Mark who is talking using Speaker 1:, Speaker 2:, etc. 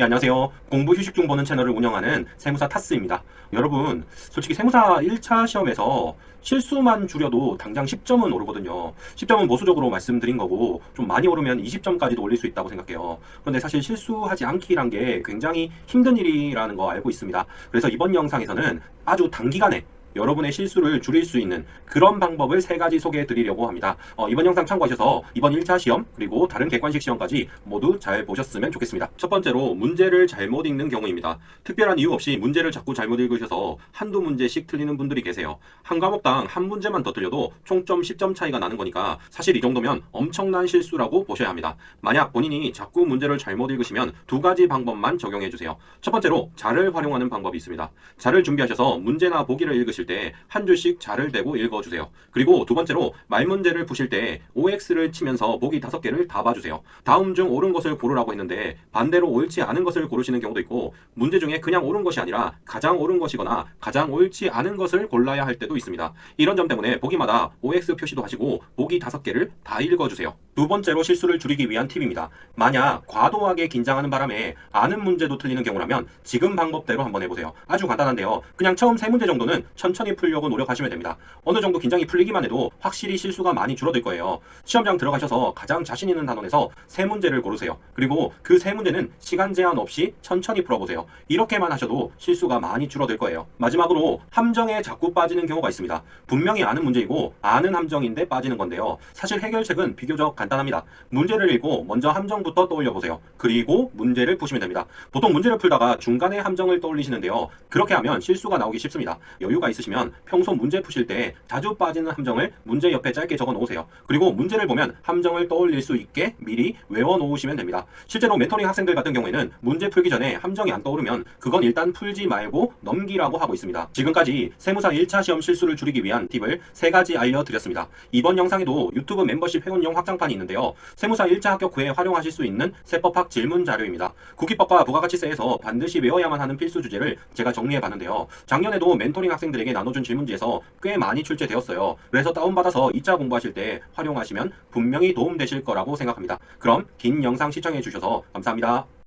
Speaker 1: 네, 안녕하세요. 공부 휴식 중 보는 채널을 운영하는 세무사 타스입니다. 여러분, 솔직히 세무사 1차 시험에서 실수만 줄여도 당장 10점은 오르거든요. 10점은 보수적으로 말씀드린 거고, 좀 많이 오르면 20점까지도 올릴 수 있다고 생각해요. 그런데 사실 실수하지 않기란 게 굉장히 힘든 일이라는 거 알고 있습니다. 그래서 이번 영상에서는 아주 단기간에 여러분의 실수를 줄일 수 있는 그런 방법을 세 가지 소개해 드리려고 합니다. 어, 이번 영상 참고하셔서 이번 1차 시험 그리고 다른 객관식 시험까지 모두 잘 보셨으면 좋겠습니다. 첫 번째로 문제를 잘못 읽는 경우입니다. 특별한 이유 없이 문제를 자꾸 잘못 읽으셔서 한두 문제씩 틀리는 분들이 계세요. 한 과목당 한 문제만 더 틀려도 총점 10점 차이가 나는 거니까 사실 이 정도면 엄청난 실수라고 보셔야 합니다. 만약 본인이 자꾸 문제를 잘못 읽으시면 두 가지 방법만 적용해 주세요. 첫 번째로 자를 활용하는 방법이 있습니다. 자를 준비하셔서 문제나 보기를 읽으실 때 한 줄씩 자를 대고 읽어주세요. 그리고 두 번째로 말 문제를 푸실 때 OX를 치면서 보기 다섯 개를 다 봐주세요. 다음 중 옳은 것을 고르라고 했는데 반대로 옳지 않은 것을 고르시는 경우도 있고 문제 중에 그냥 옳은 것이 아니라 가장 옳은 것이거나 가장 옳지 않은 것을 골라야 할 때도 있습니다. 이런 점 때문에 보기마다 OX 표시도 하시고 보기 다섯 개를 다 읽어주세요. 두 번째로 실수를 줄이기 위한 팁입니다. 만약 과도하게 긴장하는 바람에 아는 문제도 틀리는 경우라면 지금 방법대로 한번 해보세요. 아주 간단한데요. 그냥 처음 세 문제 정도는 천천히 풀려고 노력하시면 됩니다. 어느 정도 긴장이 풀리기만 해도 확실히 실수가 많이 줄어들 거예요. 시험장 들어가셔서 가장 자신 있는 단원에서 세 문제를 고르세요. 그리고 그 세 문제는 시간 제한 없이 천천히 풀어보세요. 이렇게만 하셔도 실수가 많이 줄어들 거예요. 마지막으로 함정에 자꾸 빠지는 경우가 있습니다. 분명히 아는 문제이고 아는 함정인데 빠지는 건데요. 사실 해결책은 비교적 간 단합니다. 문제를 읽고 먼저 함정부터 떠올려 보세요. 그리고 문제를 푸시면 됩니다. 보통 문제를 풀다가 중간에 함정을 떠올리시는데요. 그렇게 하면 실수가 나오기 쉽습니다. 여유가 있으시면 평소 문제 푸실 때 자주 빠지는 함정을 문제 옆에 짧게 적어 놓으세요. 그리고 문제를 보면 함정을 떠올릴 수 있게 미리 외워 놓으시면 됩니다. 실제로 멘토링 학생들 같은 경우에는 문제 풀기 전에 함정이 안 떠오르면 그건 일단 풀지 말고 넘기라고 하고 있습니다. 지금까지 세무사 1차 시험 실수를 줄이기 위한 팁을 세 가지 알려드렸습니다. 이번 영상에도 유튜브 멤버십 회원용 확장판이 있는데요. 세무사 1차 합격 후에 활용하실 수 있는 세법학 질문 자료입니다. 국기법과 부가가치세에서 반드시 외워야만 하는 필수 주제를 제가 정리해 봤는데요. 작년에도 멘토링 학생들에게 나눠준 질문지에서 꽤 많이 출제되었어요. 그래서 다운받아서 2차 공부하실 때 활용하시면 분명히 도움되실 거라고 생각합니다. 그럼 긴 영상 시청해 주셔서 감사합니다.